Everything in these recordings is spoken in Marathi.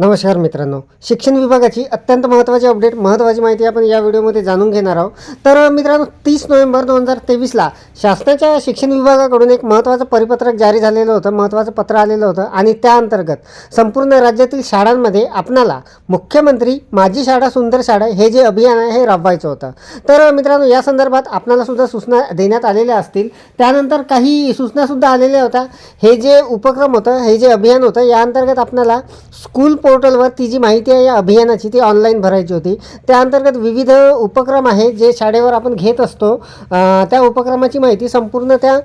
नमस्कार मित्रांनो शिक्षण विभागाची अत्यंत महत्त्वाची अपडेट महत्त्वाची माहिती आपण या व्हिडिओमध्ये जाणून घेणार आहोत. तर मित्रांनो तीस नोव्हेंबर दोन हजार तेवीसला शासनाच्या शिक्षण विभागाकडून एक महत्त्वाचं परिपत्रक जारी झालेलं होतं महत्त्वाचं पत्र आलेलं होतं आणि त्या अंतर्गत संपूर्ण राज्यातील शाळांमध्ये आपणाला मुख्यमंत्री माझी शाळा सुंदर शाळा हे जे अभियान आहे हे राबवायचं होतं. तर मित्रांनो या संदर्भात आपणाला सुद्धा सूचना देण्यात आलेल्या असतील. त्यानंतर काही सूचनासुद्धा आलेल्या होत्या. हे जे उपक्रम होतं हे जे अभियान होतं या अंतर्गत आपणाला स्कूल पोर्टलवर ती जी माहिती आहे या अभियानाची ती ऑनलाईन भरायची होती. त्या अंतर्गत विविध उपक्रम आहे जे शाळेवर आपण घेत असतो. त्या उपक्रमाची माहिती संपूर्ण त्या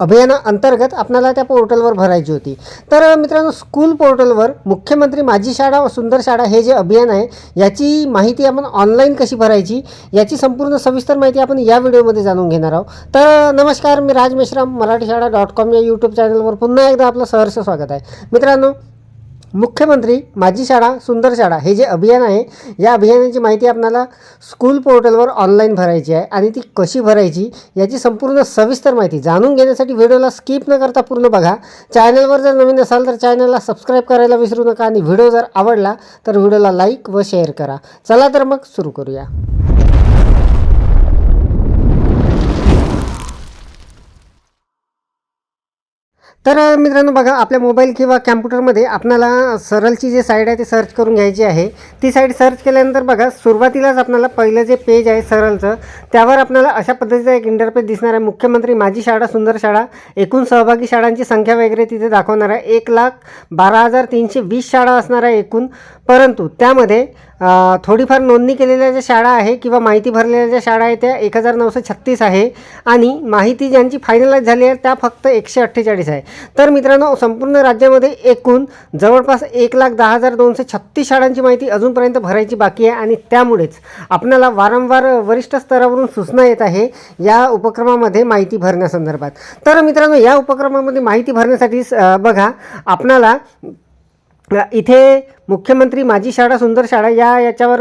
अभियाना अंतर्गत आपल्याला त्या पोर्टलवर भरायची होती. तर मित्रांनो स्कूल पोर्टलवर मुख्यमंत्री माझी शाळा व सुंदर शाळा हे जे अभियान आहे याची माहिती आपण ऑनलाईन कशी भरायची याची संपूर्ण सविस्तर माहिती आपण या व्हिडिओमध्ये जाणून घेणार आहोत. तर नमस्कार मी राज मेश्राम मराठी शाळा डॉट कॉम या यूट्यूब चॅनलवर पुन्हा एकदा आपलं सहर्ष स्वागत आहे. मित्रांनो मुख्यमंत्री माझी शाळा सुंदर शाळा हे जे अभियान आहे या अभियानाची माहिती आपल्याला स्कूल पोर्टलवर ऑनलाईन भरायची आहे आणि ती कशी भरायची याची संपूर्ण सविस्तर माहिती जाणून घेण्यासाठी व्हिडिओला स्किप न करता पूर्ण बघा. चॅनलवर जर नवीन असाल तर चॅनलला सबस्क्राईब करायला विसरू नका आणि व्हिडिओ जर आवडला तर व्हिडिओला लाईक व शेअर करा. चला तर मग सुरू करूया. तर मित्रांनो बघा आपल्या मोबाईल किंवा कॅम्प्युटरमध्ये आपल्याला सरलची जी साईड आहे ती सर्च करून घ्यायची आहे. ती साईड सर्च केल्यानंतर बघा सुरुवातीलाच आपल्याला पहिलं जे पेज आहे सरलचं त्यावर आपल्याला अशा पद्धतीचा एक इंटरपेज दिसणार आहे. मुख्यमंत्री माझी शाळा सुंदर शाळा एकूण सहभागी शाळांची संख्या वगैरे तिथे दाखवणार आहे. एक लाख बारा हजार तीनशे वीस शाळा असणार आहे एकूण. परंतु त्यामध्ये थोडीफार नोंदणी केलेल्या ज्या शाळा आहे किंवा माहिती भरलेल्या ज्या शाळा आहे त्या एक हजार नऊशे छत्तीस आहे आणि माहिती ज्यांची फायनलाइज झाली आहे त्या फक्त एकशे अठ्ठेचाळीस आहे. तर मित्रांनो संपूर्ण राज्यामध्ये एकूण जवळपास एक लाख दहा हजार दोनशे छत्तीस शाळांची माहिती अजूनपर्यंत भरायची बाकी आहे आणि त्यामुळेच आपल्याला वारंवार वरिष्ठ स्तरावरून सूचना येत आहे या उपक्रमामध्ये माहिती भरण्यासंदर्भात. तर मित्रांनो या उपक्रमामध्ये माहिती भरण्यासाठी बघा आपणाला इथे मुख्यमंत्री माझी शाळा सुंदर शाळा या याच्यावर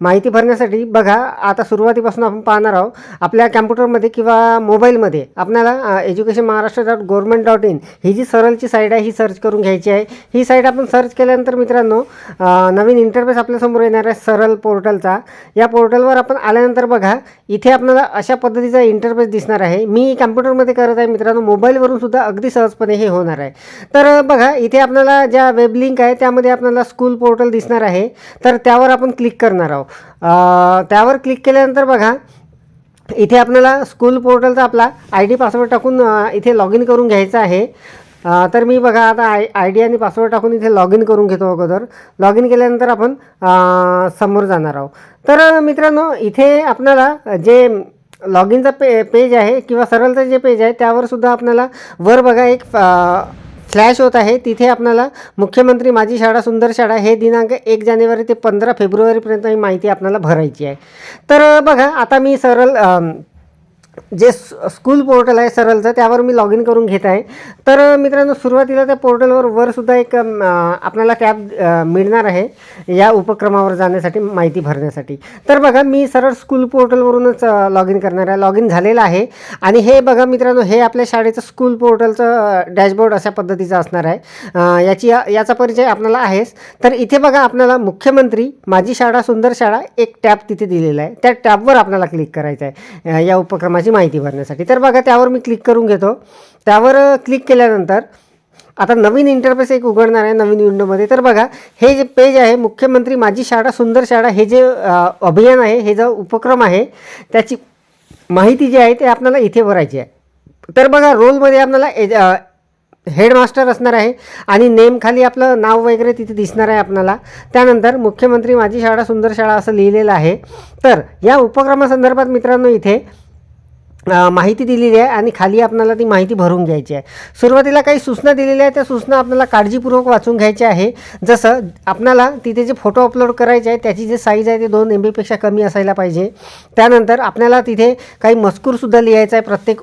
माहिती भरण्यासाठी बघा आता सुरुवातीपासून आपण पाहणार आहोत. आपल्या कॅम्प्युटरमध्ये किंवा मोबाईलमध्ये आपल्याला education Maharashtra dot government dot in ही जी सरलची साईड आहे ही सर्च करून घ्यायची आहे. ही साईड आपण सर्च केल्यानंतर मित्रांनो नवीन इंटरफेस आपल्यासमोर येणार आहे सरल पोर्टलचा. या पोर्टलवर आपण आल्यानंतर बघा इथे आपल्याला अशा पद्धतीचा इंटरफेस दिसणार आहे. मी कॅम्प्युटरमध्ये करत आहे मित्रांनो मोबाईलवरून सुद्धा अगदी सहजपणे हे होणार आहे. तर बघा इथे आपल्याला ज्या वेब लिंक आहे त्यामध्ये आपल्याला स्कूल स्कूल पोर्टल दिसणार आहे तर त्यावर आपण क्लिक करणार आहोत. त्यावर क्लिक केल्यानंतर बघा इथे आपल्याला स्कूल पोर्टलचा आपला आय डी पासवर्ड टाकून इथे लॉग इन करून घ्यायचं आहे. तर मी बघा आता आय आय डी आणि पासवर्ड टाकून इथे लॉग इन करून घेतो अगोदर. लॉग इन केल्यानंतर आपण समोर जाणार आहोत. तर मित्रांनो इथे आपल्याला जे लॉग इनचा पे पेज आहे किंवा सरळचं जे पेज आहे त्यावर सुद्धा आपल्याला वर बघा एक स्लॅश होत आहे. तिथे आपल्याला मुख्यमंत्री माझी शाळा सुंदर शाळा हे दिनांक एक जानेवारी ते पंधरा फेब्रुवारीपर्यंत ही माहिती आपल्याला भरायची आहे. तर बघा आता मी सरळ जे स्कूल पोर्टल आहे सरलचं त्यावर मी लॉग इन करून घेत आहे. तर मित्रांनो सुरुवातीला त्या पोर्टलवर वरसुद्धा एक आपल्याला कॅब मिळणार आहे या उपक्रमावर जाण्यासाठी माहिती भरण्यासाठी. तर बघा मी सरळ स्कूल पोर्टलवरूनच लॉग इन करणार आहे. लॉग इन झालेलं आहे. आणि हे बघा मित्रांनो हे आपल्या शाळेचं स्कूल पोर्टलचं डॅशबोर्ड अशा पद्धतीचं असणार आहे. याची याचा परिचय आपल्याला आहेच. तर इथे बघा आपल्याला मुख्यमंत्री माझी शाळा सुंदर शाळा एक टॅब तिथे दिलेला आहे. त्या टॅबवर आपल्याला क्लिक करायचं आहे या उपक्रमा माझी माहिती भरण्यासाठी. तर बघा त्यावर मी क्लिक करून घेतो. त्यावर क्लिक केल्यानंतर आता नवीन इंटरफेस एक उघडणार आहे नवीन विंडोमध्ये तर बघा हे जे पेज आहे मुख्यमंत्री माझी शाळा सुंदर शाळा हे जे अभियान आहे हे जो उपक्रम आहे त्याची माहिती जी आहे ते आपल्याला इथे भरायची आहे. तर बघा रोलमध्ये आपल्याला एज हेडमास्टर असणार आहे आणि नेमखाली आपलं नाव वगैरे तिथे दिसणार आहे आपल्याला. त्यानंतर मुख्यमंत्री माझी शाळा सुंदर शाळा असं लिहिलेलं आहे. तर या उपक्रमासंदर्भात मित्रांनो इथे माहिती दिलेली आहे आणि खाली आपल्याला ती माहिती भरून घ्यायची आहे. सुरुवातीला काही सूचना दिलेल्या आहेत. त्या सूचना आपल्याला काळजीपूर्वक वाचून घ्यायच्या आहे. जसं आपल्याला तिथे जे फोटो अपलोड करायचे आहे त्याची जे साईज आहे ते दोन एम बीपेक्षा कमी असायला पाहिजे. त्यानंतर आपल्याला तिथे काही मजकूरसुद्धा लिहायचा आहे प्रत्येक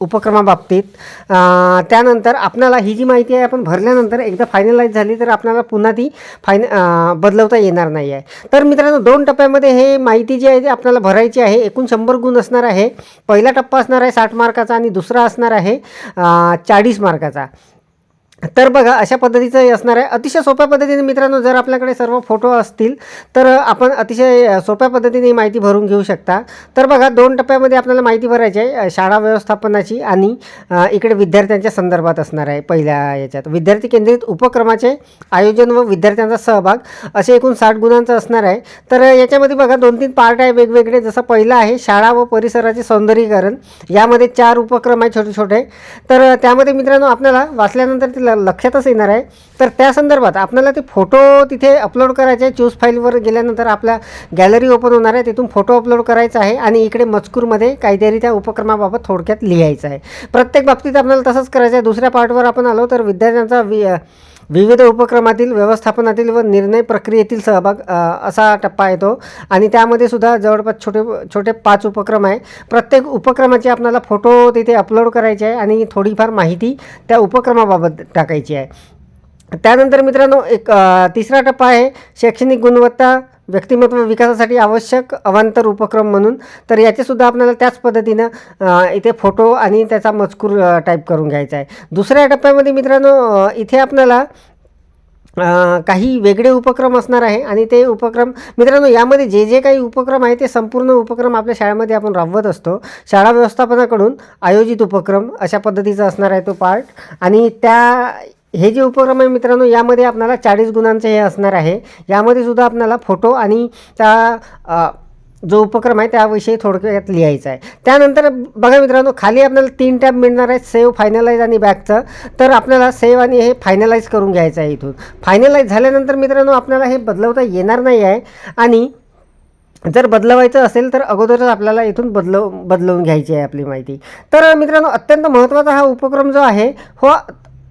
उपक्रमाबाबतीत. त्यानंतर आपल्याला ही जी माहिती आहे आपण भरल्यानंतर एकदा फायनलाईज झाली तर आपल्याला पुन्हा ती फायन बदलवता येणार नाही आहे. तर मित्रांनो दोन टप्प्यामध्ये हे माहिती जी आहे ती आपल्याला भरायची आहे. एकूण शंभर गुण असणार आहे. पहिला टप्पा असणार आहे साठ मार्काचा आणि दुसरा असणार आहे चाळीस मार्काचा. तर बघा अशा पद्धतीचं असणार आहे. अतिशय सोप्या पद्धतीने मित्रांनो जर आपल्याकडे सर्व फोटो असतील तर आपण अतिशय सोप्या पद्धतीने माहिती भरून घेऊ शकता. तर बघा दोन टप्प्यामध्ये आपल्याला माहिती भरायची आहे. शाळा व्यवस्थापनाची आणि इकडे विद्यार्थ्यांच्या संदर्भात असणार आहे पहिल्या याच्यात. विद्यार्थी केंद्रित उपक्रमाचे आयोजन व विद्यार्थ्यांचा सहभाग असे एकूण साठ गुणांचं असणार आहे. तर याच्यामध्ये बघा दोन तीन पार्ट आहे वेगवेगळे. जसं पहिलं आहे शाळा व परिसराचे सौंदर्यीकरण. यामध्ये चार उपक्रम आहे छोटे छोटे तर त्यामध्ये मित्रांनो आपल्याला वाचल्यानंतर ते आपल्या लक्षातच येणार आहे. तर त्या संदर्भात आपल्याला ते फोटो तिथे अपलोड करायचे आहे. चूज फाईलवर गेल्यानंतर आपल्या गॅलरी ओपन होणार आहे. तिथून फोटो अपलोड करायचा आहे आणि इकडे मजकूरमध्ये काहीतरी त्या उपक्रमाबाबत थोडक्यात लिहायचं आहे. प्रत्येक बाबतीत आपल्याला तसंच करायचं आहे. दुसऱ्या पार्टवर आपण आलो तर विद्यार्थ्यांचा वि विविध उपक्रमातील व्यवस्थापनातील व निर्णय प्रक्रियेतील सहभाग असा टप्पा येतो. आणि त्यामध्ये सुद्धा जवळपास छोटे छोटे पाच उपक्रम आहे. प्रत्येक उपक्रमाचे आपल्याला फोटो तिथे अपलोड करायचे आहे आणि थोडीफार माहिती त्या उपक्रमाबाबत टाकायची आहे. त्यानंतर मित्रांनो एक तिसरा टप्पा आहे शैक्षणिक गुणवत्ता व्यक्तिमत्व विकासासाठी आवश्यक अवांतर उपक्रम म्हणून. तर याचेसुद्धा आपल्याला त्याच पद्धतीनं इथे फोटो आणि त्याचा मजकूर टाईप करून घ्यायचा आहे. दुसऱ्या टप्प्यामध्ये मित्रांनो इथे आपल्याला काही वेगळे उपक्रम असणार आहे आणि ते उपक्रम मित्रांनो यामध्ये जे जे काही उपक्रम आहे ते संपूर्ण उपक्रम आपल्या शाळेमध्ये आपण राबवत असतो. शाळा व्यवस्थापनाकडून आयोजित उपक्रम अशा पद्धतीचा असणार आहे तो पार्ट. आणि त्या हे जे उपक्रम आहे मित्रांनो यामध्ये आपल्याला चाळीस गुणांचे हे असणार आहे. यामध्ये सुद्धा आपल्याला फोटो आणि त्या जो उपक्रम आहे त्याविषयी थोडक्यात लिहायचा आहे. त्यानंतर बघा मित्रांनो खाली आपल्याला तीन टॅब मिळणार आहेत सेव्ह फायनलाइज आणि बॅकचं. तर आपल्याला सेव्ह आणि हे फायनलाइज करून घ्यायचं आहे इथून. फायनलाइज झाल्यानंतर मित्रांनो आपल्याला हे बदलवता येणार नाही आहे. आणि जर बदलवायचं असेल तर अगोदरच आपल्याला इथून बदलव बदलवून घ्यायची आहे आपली माहिती. तर मित्रांनो अत्यंत महत्त्वाचा हा उपक्रम जो आहे हो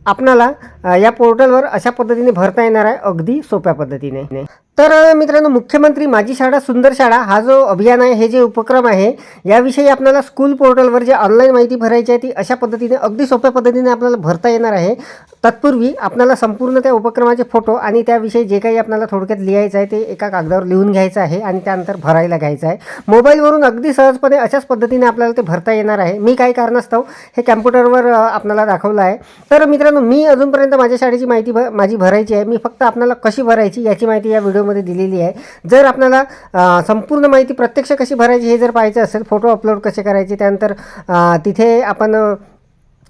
आपणाला या पोर्टलवर अशा पद्धतीने भरता येणार आहे अगदी सोप्या पद्धतीने. तर मित्रांनो मुख्यमंत्री माझी शाळा सुंदर शाळा हा जो अभियान आहे हे जे उपक्रम आहे याविषयी आपल्याला स्कूल पोर्टलवर जे ऑनलाईन माहिती भरायची आहे ती अशा पद्धतीने अगदी सोप्या पद्धतीने आपल्याला भरता येणार आहे. तत्पूर्वी आपल्याला संपूर्ण त्या उपक्रमाचे फोटो आणि त्याविषयी जे काही आपल्याला थोडक्यात लिहायचं आहे ते एका कागदावर लिहून घ्यायचं आहे आणि त्यानंतर भरायला घ्यायचं आहे. मोबाईलवरून अगदी सहजपणे अशाच पद्धतीने आपल्याला ते भरता येणार आहे. मी काही कारणास्तव हे कॅम्प्युटरवर आपल्याला दाखवलं आहे. तर मित्रांनो मी अजूनपर्यंत माझ्या शाळेची माहिती भ माझी भरायची आहे. मी फक्त आपल्याला कशी भरायची याची माहिती या व्हिडिओमध्ये दिलेली आहे. जर आपल्याला संपूर्ण माहिती प्रत्यक्ष कशी भरायची हे जर पाहायचं असेल फोटो अपलोड कसे करायचे त्यानंतर तिथे आपण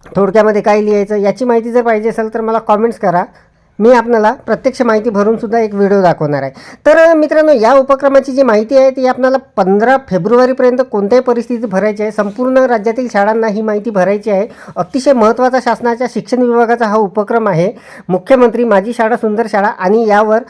थोडक्यामध्ये काय लिहायचं याची माहिती जर पाहिजे असेल तर मला कॉमेंट्स करा. मी आपल्याला प्रत्यक्ष माहिती भरूनसुद्धा एक व्हिडिओ दाखवणार आहे. तर मित्रांनो या उपक्रमाची जी माहिती आहे ती आपल्याला पंधरा फेब्रुवारीपर्यंत कोणत्याही परिस्थितीत भरायची आहे. संपूर्ण राज्यातील शाळांना ही माहिती भरायची आहे. अतिशय महत्त्वाचा शासनाच्या शिक्षण विभागाचा हा उपक्रम आहे. मुख्यमंत्री माझी शाळा सुंदर शाळा आणि यावर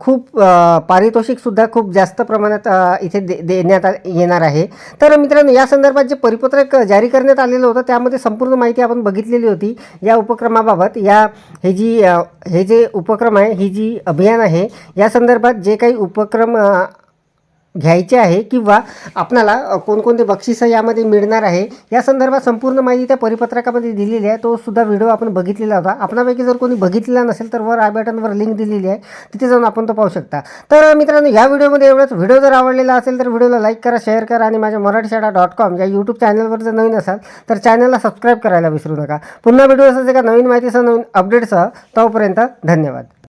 खूप पारितोषिकसुद्धा खूप जास्त प्रमाणात इथे दे देण्यात आ- येणार आहे. तर मित्रांनो या संदर्भात जे परिपत्रक जारी करण्यात आलेलं होतं त्यामध्ये संपूर्ण माहिती आपण बघितलेली होती. या उपक्रमाबाबत या हे जी हे जे उपक्रम आहे ही जी अभियान आहे या संदर्भात जे काही उपक्रम घ्यायचे आहे किंवा आपणाला कोणकोणते बक्षिसं यामध्ये मिळणार आहे या संदर्भात संपूर्ण माहिती त्या परिपत्रकामध्ये दिलेली आहे. तो सुद्धा व्हिडिओ आपण बघितलेला होता. आपणापैकी जर कोणी बघितलेला नसेल तर वर आय बटनवर लिंक दिलेली आहे. तिथे जाऊन आपण तो पाहू शकता. तर मित्रांनो या व्हिडिओमध्ये एवढंच. व्हिडिओ जर आवडलेला असेल तर व्हिडिओला लाईक करा शेअर करा आणि माझ्या मराठी शाळा डॉट कॉम या यूट्यूब चॅनलवर जर नवीन असाल तर चॅनलला सबस्क्राईब करायला विसरू नका. पुन्हा व्हिडिओ असेल का? नवीन माहितीसह नवीन अपडेटसह तोपर्यंत धन्यवाद.